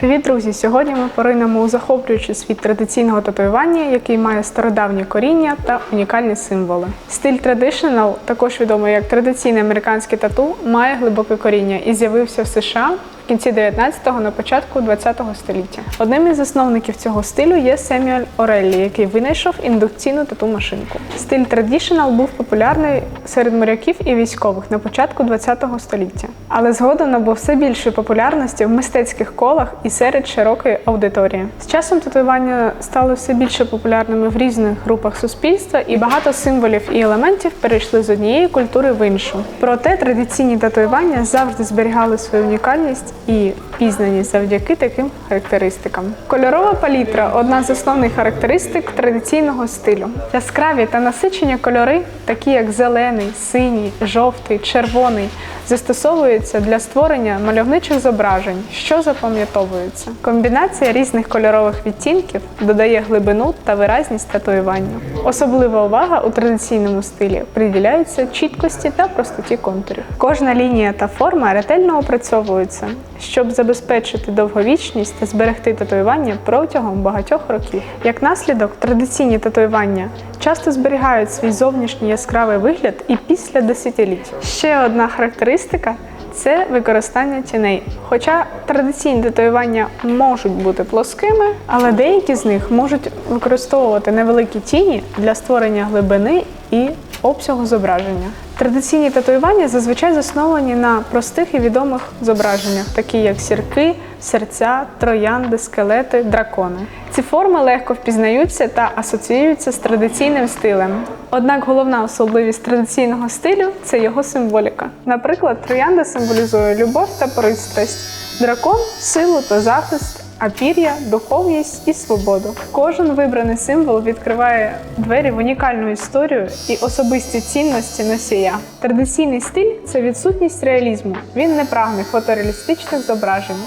Привіт, друзі! Сьогодні ми поринемо у захоплюючий світ традиційного татуювання, який має стародавні коріння та унікальні символи. Стиль traditional, також відомий як традиційне американське тату, має глибоке коріння і з'явився в США кінці 19-го на початку 20-го століття. Одним із засновників цього стилю є Семюель Ореллі, який винайшов індукційну тату машинку. Стиль traditional був популярний серед моряків і військових на початку 20-го століття, але згодом набув все більшої популярності в мистецьких колах і серед широкої аудиторії. З часом татуювання стали все більше популярними в різних групах суспільства, і багато символів і елементів перейшли з однієї культури в іншу. Проте традиційні татуювання завжди зберігали свою унікальність і пізнаність завдяки таким характеристикам. Кольорова палітра одна з основних характеристик традиційного стилю. Яскраві та насичені кольори, такі як зелений, синій, жовтий, червоний, застосовуються для створення мальовничих зображень, що запам'ятовуються. Комбінація різних кольорових відтінків додає глибину та виразність татуюванню. Особлива увага у традиційному стилі приділяється чіткості та простоті контурів. Кожна лінія та форма ретельно опрацьовуються, щоб забезпечити довговічність та зберегти татуювання протягом багатьох років. Як наслідок, традиційні татуювання часто зберігають свій зовнішній яскравий вигляд і після десятиліть. Ще одна характеристика це використання тіней. Хоча традиційні татуювання можуть бути плоскими, але деякі з них можуть використовувати невеликі тіні для створення глибини і обсягу зображення. Традиційні татуювання зазвичай засновані на простих і відомих зображеннях, такі як сірки, серця, троянди, скелети, дракони. Ці форми легко впізнаються та асоціюються з традиційним стилем. Однак головна особливість традиційного стилю це його символіка. Наприклад, троянда символізує любов та пристрасть, дракон силу та захист, а пір'я духовність і свободу. Кожен вибраний символ відкриває двері в унікальну історію і особисті цінності носія. Традиційний стиль це відсутність реалізму. Він не прагне фотореалістичних зображень.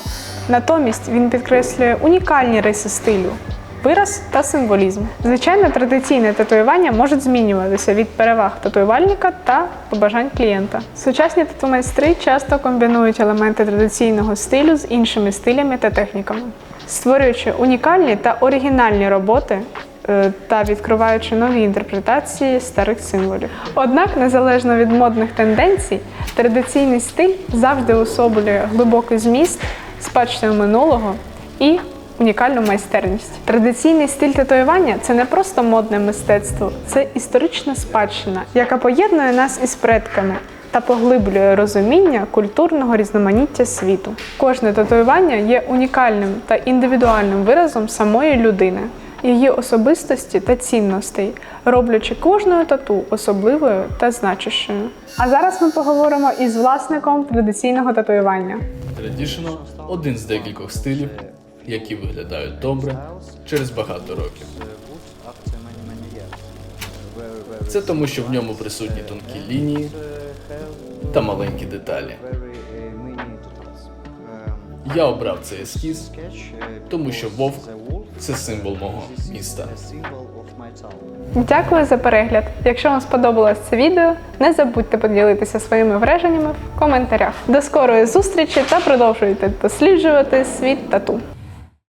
Натомість він підкреслює унікальні риси стилю. Вираз та символізм. Звичайно, традиційне татуювання можуть змінюватися від переваг татуювальника та побажань клієнта. Сучасні тату-майстри часто комбінують елементи традиційного стилю з іншими стилями та техніками, створюючи унікальні та оригінальні роботи. е, Та відкриваючи нові інтерпретації старих символів. Однак, незалежно від модних тенденцій, традиційний стиль завжди особлює глибокий зміст, спадщину минулого і унікальну майстерність. Традиційний стиль татуювання це не просто модне мистецтво, це історична спадщина, яка поєднує нас із предками та поглиблює розуміння культурного різноманіття світу. Кожне татуювання є унікальним та індивідуальним виразом самої людини. Її особистості та цінностей, роблячи кожною тату особливою та значущою. А зараз ми поговоримо із власником традиційного татуювання. Traditional – один з декількох стилів, які виглядають добре через багато років. Це тому, що в ньому присутні тонкі лінії та маленькі деталі. Я обрав цей ескіз, тому що вовк це символ мого міста. Дякую за перегляд. Якщо вам сподобалось це відео, не забудьте поділитися своїми враженнями в коментарях. До скорої зустрічі та продовжуйте досліджувати світ тату.